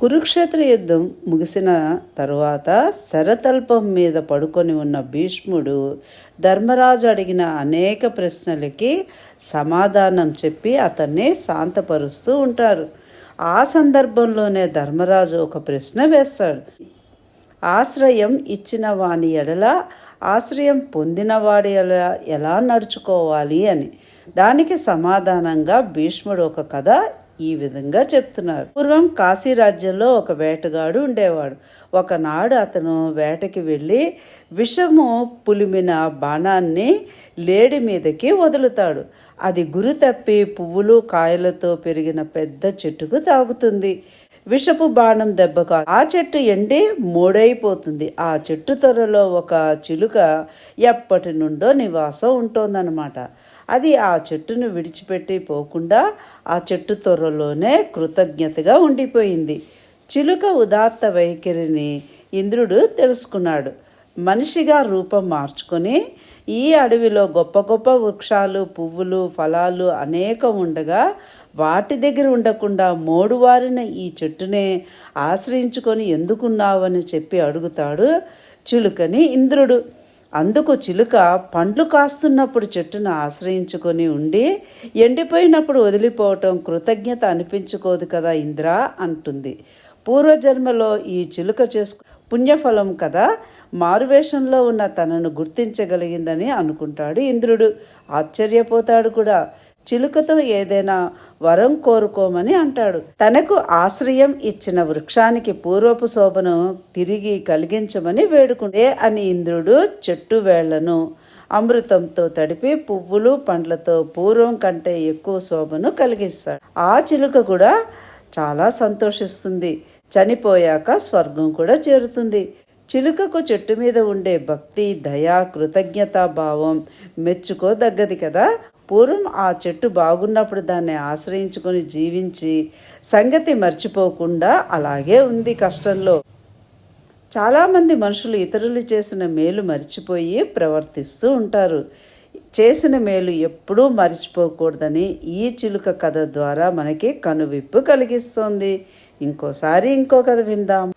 కురుక్షేత్ర యుద్ధం ముగిసిన తరువాత శరతల్పం మీద పడుకొని ఉన్న భీష్ముడు ధర్మరాజు అడిగిన అనేక ప్రశ్నలకి సమాధానం చెప్పి అతన్ని శాంతపరుస్తూ ఉంటారు. ఆ సందర్భంలోనే ధర్మరాజు ఒక ప్రశ్న వేస్తాడు. ఆశ్రయం ఇచ్చిన వాని ఎడల ఆశ్రయం పొందిన వాడి ఎలా ఎలా నడుచుకోవాలి అని. దానికి సమాధానంగా భీష్ముడు ఒక కథ ఈ విధంగా చెప్తున్నారు. పూర్వం కాశీ రాజ్యంలో ఒక వేటగాడు ఉండేవాడు. ఒకనాడు అతను వేటకి వెళ్ళి విషము పులిమిన బాణాన్ని లేడి మీదకి వదులుతాడు. అది గురి తప్పి పువ్వులు కాయలతో పెరిగిన పెద్ద చెట్టుకు తాగుతుంది. విషపు బాణం దెబ్బకు ఆ చెట్టు ఎండి మూడైపోతుంది. ఆ చెట్టు త్వరలో ఒక చిలుక ఎప్పటి నుండో నివాసం ఉంటోందనమాట అది ఆ చెట్టును విడిచిపెట్టి పోకుండా ఆ చెట్టు త్వరలోనే కృతజ్ఞతగా ఉండిపోయింది. చిలుక ఉదాత్త వైఖరిని ఇంద్రుడు తెలుసుకున్నాడు. మనిషిగా రూపం మార్చుకొని ఈ అడవిలో గొప్ప గొప్ప వృక్షాలు పువ్వులు ఫలాలు అనేకం ఉండగా వాటి దగ్గర ఉండకుండా మోడువారిన ఈ చెట్టునే ఆశ్రయించుకొని ఎందుకున్నావని చెప్పి అడుగుతాడు చిలుకని ఇంద్రుడు. అందుకు చిలుక పండ్లు కాస్తున్నప్పుడు చెట్టును ఆశ్రయించుకొని ఉండి ఎండిపోయినప్పుడు వదిలిపోవటం కృతజ్ఞత అనిపించుకోదు కదా ఇంద్ర అంటుంది. పూర్వజన్మలో ఈ చిలుక చేసుకు పుణ్యఫలం కదా మారువేషంలో ఉన్న తనను గుర్తించగలిగిందని అనుకుంటాడు ఇంద్రుడు. ఆశ్చర్యపోతాడు కూడా. చిలుకతో ఏదైనా వరం కోరుకోమని అంటాడు. తనకు ఆశ్రయం ఇచ్చిన వృక్షానికి పూర్వపు శోభను తిరిగి కలిగించమని వేడుకుంటే అని ఇంద్రుడు చెట్టు వేళ్ళను అమృతంతో తడిపి పువ్వులు పండ్లతో పూర్వం కంటే ఎక్కువ శోభను కలిగిస్తాడు. ఆ చిలుక కూడా చాలా సంతోషిస్తుంది. చనిపోయాక స్వర్గం కూడా చేరుతుంది. చిలుకకు చెట్టు మీద ఉండే భక్తి దయ కృతజ్ఞతా భావం మెచ్చుకోదగ్గది కదా. పూర్వం ఆ చెట్టు బాగున్నప్పుడు దాన్ని ఆశ్రయించుకొని జీవించి సంగతి మర్చిపోకుండా అలాగే ఉంది కష్టంలో. చాలామంది మనుషులు ఇతరులు చేసిన మేలు మర్చిపోయి ప్రవర్తిస్తూ ఉంటారు. చేసిన మేలు ఎప్పుడూ మర్చిపోకూడదని ఈ చిలుక కథ ద్వారా మనకి కనువిప్పు కలిగిస్తుంది. ఇంకోసారి ఇంకో కథ విందాం.